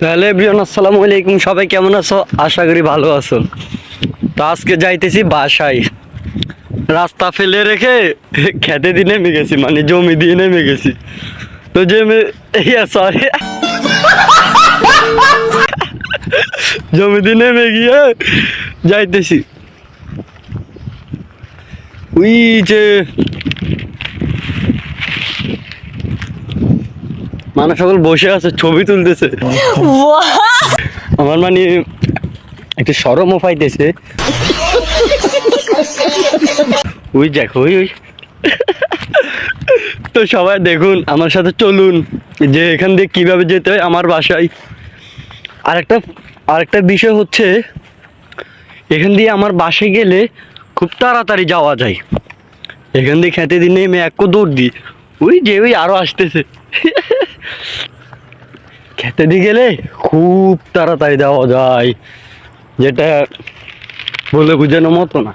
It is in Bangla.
তাহলে এভরিওয়ান আসসালামু আলাইকুম। সবাই কেমন আছো? আশা করি ভালো আছো। তো আজকে যাইতেছি বাসায়। রাস্তা ফেলে রেখে খেতে দিয়ে নেমে গেছি মানে জমি দিয়ে নেমে গেছি। তো জমি, ইয়া সরি জমি দিয়ে নেমে গিয়ে যাইতেছি। ওই যে মানুষ সকল বসে আছে, ছবি তুলতেছে। আমার মানে একটু সরমও পাইতেছে। ওই দেখো, ওই ওই। তো সবাই দেখুন, আমার সাথে চলুন, যে এখান দিয়ে কীভাবে যেতে হয় আমার বাসায়। আরেকটা আরেকটা বিষয় হচ্ছে, এখান দিয়ে আমার বাসায় গেলে খুব তাড়াতাড়ি যাওয়া যায়। এখান দিয়ে খেতে দিনে নেমে এক দৌড় দিই। ওই যে, ওই আরও আসতেছে। খেতে গেলে খুব তাড়াতাড়ি দেওয়া যায়। যেটা বলে বোঝানো মতো না।